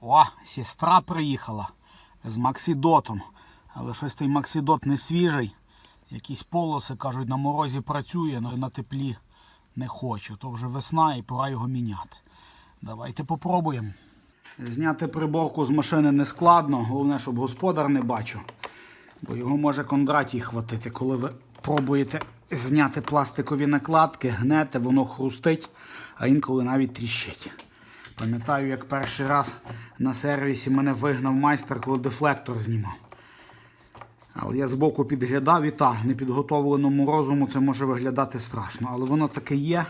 О, сестра приїхала з Максидотом. Але щось той Максидот не свіжий. Якісь полоси, кажуть, на морозі працює, але на теплі не хочу. То вже весна і пора його міняти. Давайте попробуємо. Зняти приборку з машини не складно, головне, щоб господар не бачив. Бо його може Кондратій хватити. Коли ви пробуєте зняти пластикові накладки, гнете, воно хрустить, а інколи навіть тріщить. Пам'ятаю, як перший раз на сервісі мене вигнав майстер, коли дефлектор знімав. Але я збоку підглядав і так, непідготовленому розуму це може виглядати страшно. Але воно таке є,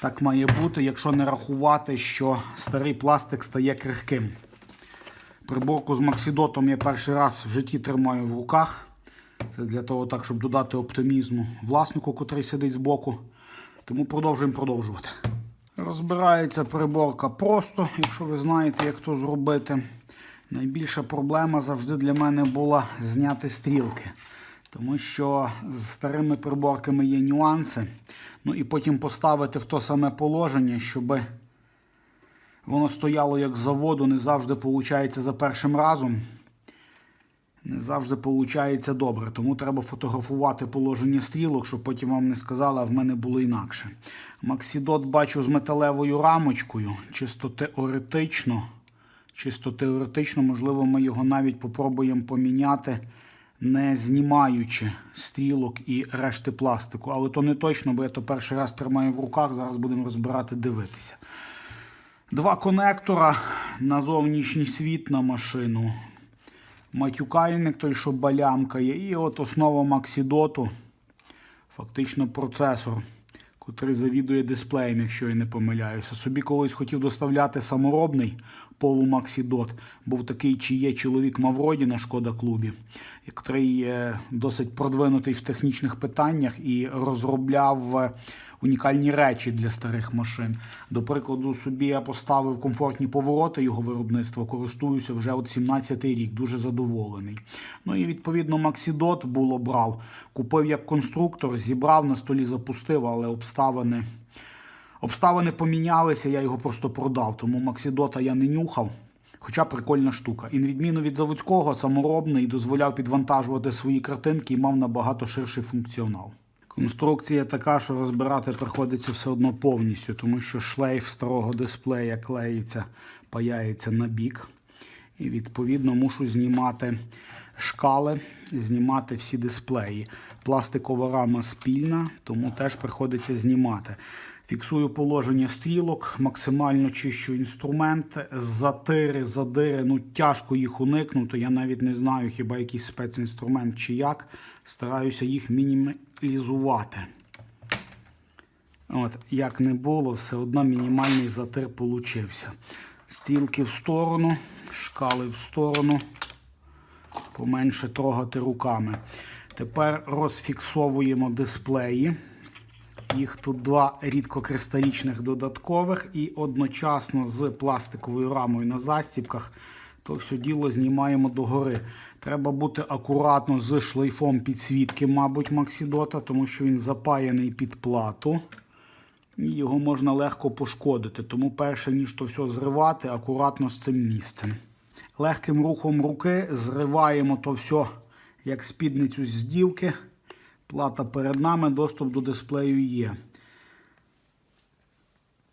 так має бути, якщо не рахувати, що старий пластик стає крихким. Приборку з Максидотом я перший раз в житті тримаю в руках. Це для того, так, щоб додати оптимізму власнику, котрий сидить збоку. Тому продовжуємо продовжувати. Розбирається приборка просто, якщо ви знаєте, як то зробити. Найбільша проблема завжди для мене була зняти стрілки. Тому що з старими приборками є нюанси. Ну і потім поставити в то саме положення, щоб воно стояло як заводу, не завжди виходить за першим разом. Не завжди виходить добре. Тому треба фотографувати положення стрілок, щоб потім вам не сказали, а в мене було інакше. Максідот бачу з металевою рамочкою, чисто теоретично. Чисто теоретично, можливо, ми його навіть попробуємо поміняти, не знімаючи стрілок і решти пластику. Але то не точно, бо я то перший раз тримаю в руках, зараз будемо розбирати, дивитися. Два конектора на зовнішній світ на машину. Матюкальник той, що балямкає. І от основа Максідоту, фактично процесор, котрий завідує дисплеєм, якщо я не помиляюся. Собі колись хотів доставляти саморобний полумаксідот. Був такий, чи є чоловік Мавроді на шкода клубі, який е, досить продвинутий в технічних питаннях і розробляв е, унікальні речі для старих машин. До прикладу, собі я поставив комфортні повороти його виробництва, користуюся вже от 17-й рік, дуже задоволений. Ну і відповідно Максідот було брав. Купив як конструктор, зібрав на столі, запустив, але обставини. Обставини помінялися, я його просто продав, тому Максідота я не нюхав. Хоча прикольна штука. На відміну від заводського, саморобний дозволяв підвантажувати свої картинки і мав набагато ширший функціонал. Конструкція така, що розбирати приходиться все одно повністю, тому що шлейф старого дисплея клеїться, паяється на бік. І відповідно мушу знімати шкали, знімати всі дисплеї. Пластикова рама спільна, тому теж приходиться знімати. Фіксую положення стрілок, максимально чищу інструмент, затири, задири, ну тяжко їх уникнути. Я навіть не знаю, хіба якийсь спецінструмент чи як. Стараюся їх мінімалізувати. От, Як не було, все одно мінімальний затир получився. Стрілки в сторону, шкали в сторону, поменше трогати руками. Тепер розфіксовуємо дисплеї. Їх тут два рідкокристалічних додаткових і одночасно з пластиковою рамою на застібках. То все діло знімаємо догори. Треба бути акуратно з шлейфом підсвітки, мабуть, Максідота, тому що він запаяний під плату. Його можна легко пошкодити. Тому перше, ніж то все зривати, акуратно з цим місцем. Легким рухом руки зриваємо то все, як спідницю з дівки. Плата перед нами, доступ до дисплею є.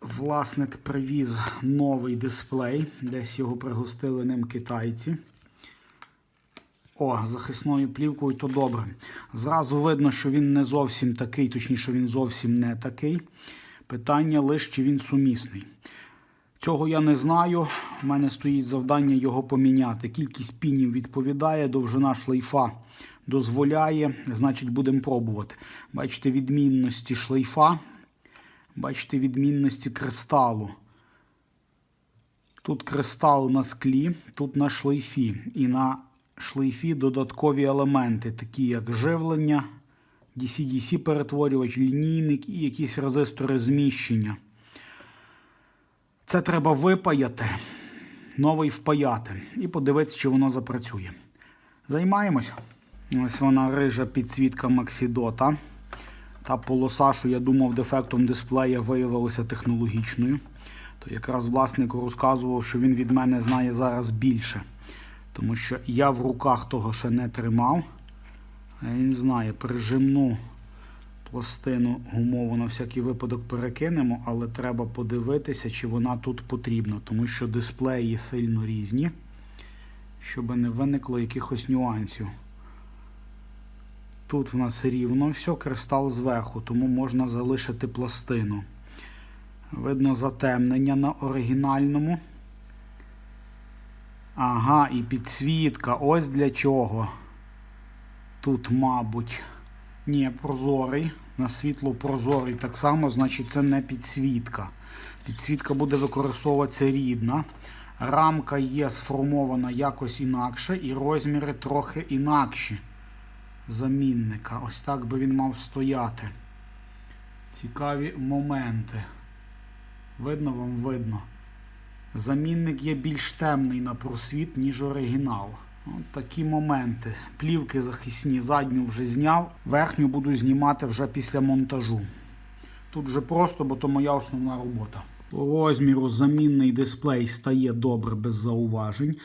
Власник привіз новий дисплей, десь його пригостили ним китайці. О, захисною плівкою то добре. Зразу видно, що він не зовсім такий, точніше, він зовсім не такий. Питання лише, чи він сумісний. Цього я не знаю. У мене стоїть завдання його поміняти. Кількість пінів відповідає, довжина шлейфа дозволяє, значить, будемо пробувати. Бачите відмінності шлейфа, бачите відмінності кристалу. Тут кристал на склі, тут на шлейфі. І на шлейфі додаткові елементи, такі як живлення, DC-DC перетворювач, лінійник і якісь резистори зміщення. Це треба випаяти, новий впаяти і подивитися, чи воно запрацює. Займаємось. Ось вона рижа підсвітка Максідота. Та полоса, що я думав, дефектом дисплея виявилася технологічною. то якраз власнику розказував, що він від мене знає зараз більше. Тому що я в руках того ще не тримав. Він знає, прижимну пластину гумову на всякий випадок перекинемо, але треба подивитися, чи вона тут потрібна, тому що дисплеї сильно різні, щоб не виникло якихось нюансів. Тут в нас рівно все, кристал зверху, тому можна залишити пластину. Видно затемнення на оригінальному. Ага, і підсвітка. Ось для чого. Тут, мабуть, ні, прозорий. На світло прозорий так само, значить це не підсвітка. Підсвітка буде використовуватися рідна. Рамка є сформована якось інакше, і розміри трохи інакші замінника. Ось так би він мав стояти. Цікаві моменти. Видно вам видно. Замінник є більш темний на просвіт, ніж оригінал. От такі моменти. Плівки захисні задню вже зняв, верхню буду знімати вже після монтажу. Тут вже просто, бо то моя основна робота. По розміру замінний дисплей стає добре без зауважень.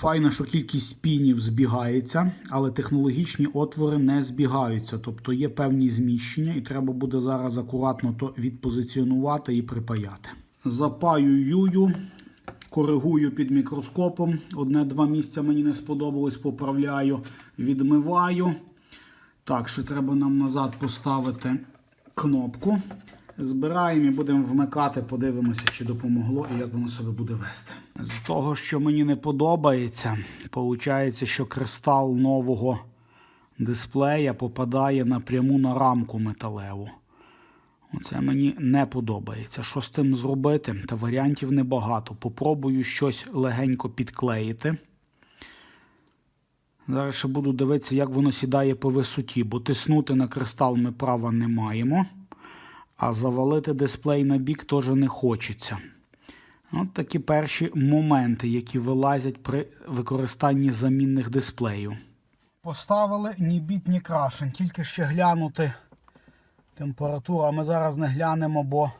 Файно, що кількість пінів збігається, але технологічні отвори не збігаються. Тобто є певні зміщення, і треба буде зараз акуратно то відпозиціонувати і припаяти. Запаю юю, коригую під мікроскопом. Одне-два місця мені не сподобалось, поправляю, відмиваю. Так, ще треба нам назад поставити кнопку. Збираємо і будемо вмикати, подивимося, чи допомогло і як воно себе буде вести. З того, що мені не подобається, виходить, що кристал нового дисплея попадає напряму на рамку металеву. Оце мені не подобається. Що з тим зробити? Та варіантів небагато. Попробую щось легенько підклеїти. Зараз ще буду дивитися, як воно сідає по висоті, бо тиснути на кристал ми права не маємо. А завалити дисплей на бік теж не хочеться. От такі перші моменти, які вилазять при використанні замінних дисплеїв. Поставили ні біт, ні крашен, тільки ще глянути температуру. А ми зараз не глянемо, бо,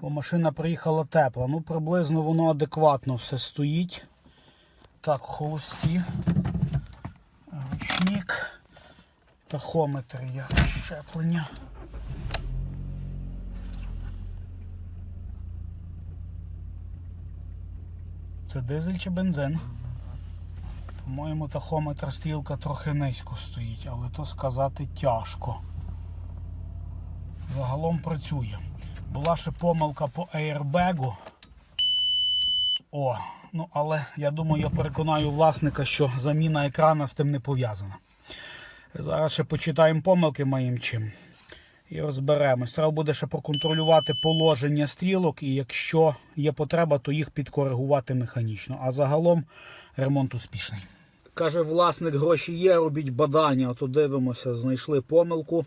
бо машина приїхала тепла. Ну, приблизно воно адекватно все стоїть. Так, холості, ручник, тахометр є щеплення. Це дизель чи бензин? По-моєму, тахометр стрілка трохи низько стоїть, але то сказати тяжко. Загалом працює. Була ще помилка по аербегу. О, ну але я думаю, я переконаю власника, що заміна екрана з тим не пов'язана. Зараз ще почитаємо помилки моїм чим. І розберемось. Треба буде ще проконтролювати положення стрілок, і якщо є потреба, то їх підкоригувати механічно. А загалом ремонт успішний. Каже, власник гроші є, робіть бадання. Ото дивимося, знайшли помилку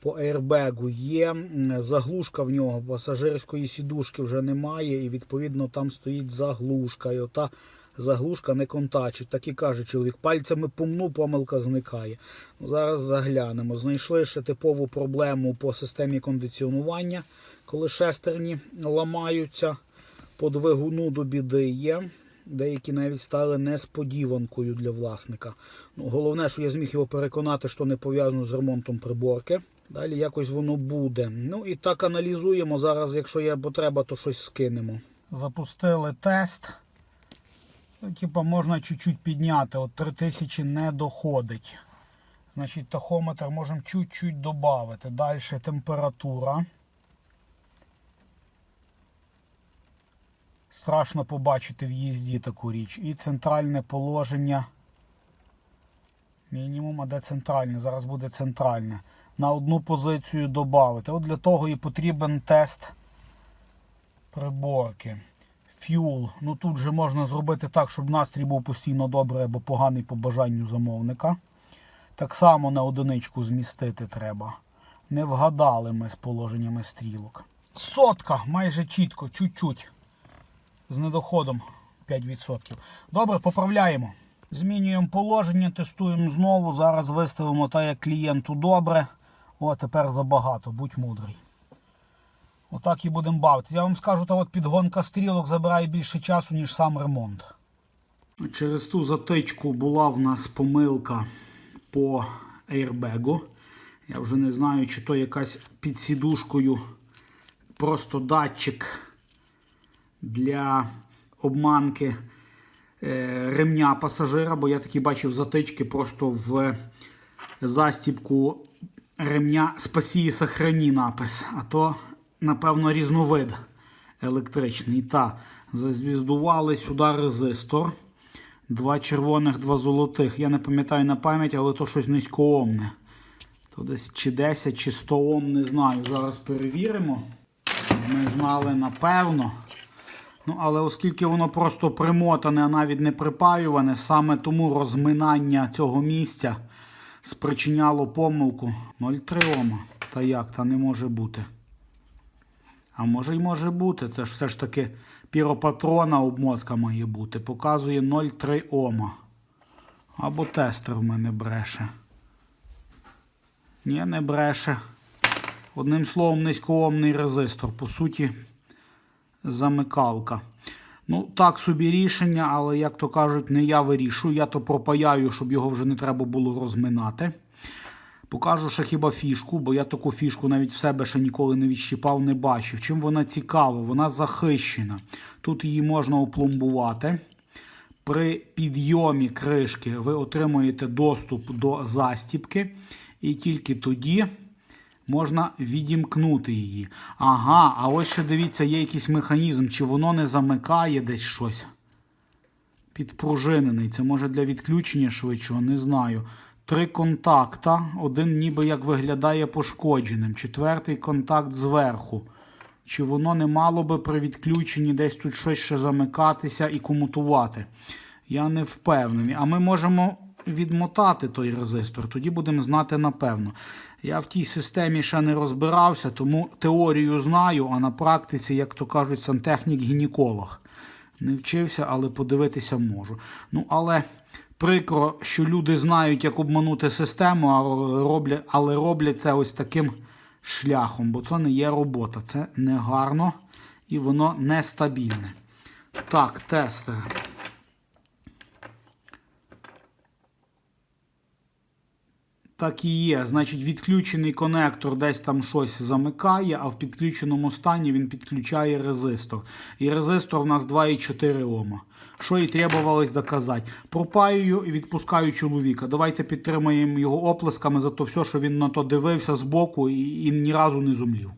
по аербегу. Є заглушка в нього, пасажирської сідушки вже немає, і відповідно там стоїть заглушка. І ота заглушка не контачить. Так і каже чоловік, пальцями помну, помилка зникає. Ну, Зараз заглянемо. Знайшли ще типову проблему по системі кондиціонування, коли шестерні ламаються. По двигуну до біди є. Деякі навіть стали несподіванкою для власника. Ну, головне, що я зміг його переконати, що не пов'язано з ремонтом приборки. Далі якось воно буде. Ну і так аналізуємо. Зараз, якщо є потреба, то щось скинемо. Запустили тест. Ну, Типа можна чуть-чуть підняти. От 3000 не доходить. Значить, тахометр можемо чуть-чуть додати. Далі температура. Страшно побачити в їзді таку річ. І центральне положення. Мінімум, а де центральне? Зараз буде центральне. На одну позицію додати. От для того і потрібен тест приборки. Fuel. Ну тут же можна зробити так, щоб настрій був постійно добрий або поганий по бажанню замовника. Так само на одиничку змістити треба. Не вгадали ми з положеннями стрілок. Сотка, майже чітко, чуть-чуть. З недоходом 5%. Добре, поправляємо. Змінюємо положення, тестуємо знову. Зараз виставимо так, як клієнту добре. О, тепер забагато, будь мудрий. Отак і будемо бавитися. Я вам скажу, та от підгонка стрілок забирає більше часу, ніж сам ремонт. Через ту затичку була в нас помилка по airbag. Я вже не знаю, чи то якась під сідушкою просто датчик для обманки е, ремня пасажира, бо я такі бачив затички просто в застібку ремня «Спаси і сохрані» напис. А то, напевно, різновид електричний. Та, зазвіздували сюди резистор. Два червоних, два золотих. Я не пам'ятаю на пам'ять, але то щось низькоомне. То десь чи 10, чи 100 Ом, не знаю. Зараз перевіримо. Ми знали напевно. Ну, але оскільки воно просто примотане, а навіть не припаюване, саме тому розминання цього місця спричиняло помилку 0,3 Ома. Та як, та не може бути. А може й може бути. Це ж все ж таки піропатрона обмотка має бути. Показує 0,3 Ома. Або тестер в мене бреше. Ні, не бреше. Одним словом, низькоомний резистор. По суті, замикалка. Ну, так собі рішення, але, як то кажуть, не я вирішую. Я то пропаяю, щоб його вже не треба було розминати. Покажу ще хіба фішку, бо я таку фішку навіть в себе ще ніколи не відщипав, не бачив. Чим вона цікава? Вона захищена. Тут її можна опломбувати. При підйомі кришки ви отримуєте доступ до застіпки, і тільки тоді можна відімкнути її. Ага, а ось ще дивіться, є якийсь механізм, чи воно не замикає десь щось. Підпружинений. Це може для відключення швидшого, не знаю. Три контакта. Один ніби як виглядає пошкодженим. Четвертий контакт зверху. Чи воно не мало би при відключенні десь тут щось ще замикатися і комутувати? Я не впевнений. А ми можемо відмотати той резистор, тоді будемо знати напевно. Я в тій системі ще не розбирався, тому теорію знаю, а на практиці, як то кажуть, сантехнік-гінеколог. Не вчився, але подивитися можу. Ну, але прикро, що люди знають, як обманути систему, але роблять це ось таким шляхом, бо це не є робота, це не гарно і воно нестабільне. Так, тестер. Так і є. Значить, відключений конектор десь там щось замикає, а в підключеному стані він підключає резистор. І резистор у нас 2,4 Ома. Що і требувалось доказати. Пропаюю і відпускаю чоловіка. Давайте підтримаємо його оплесками за то все, що він на то дивився збоку і, і ні разу не зумлів.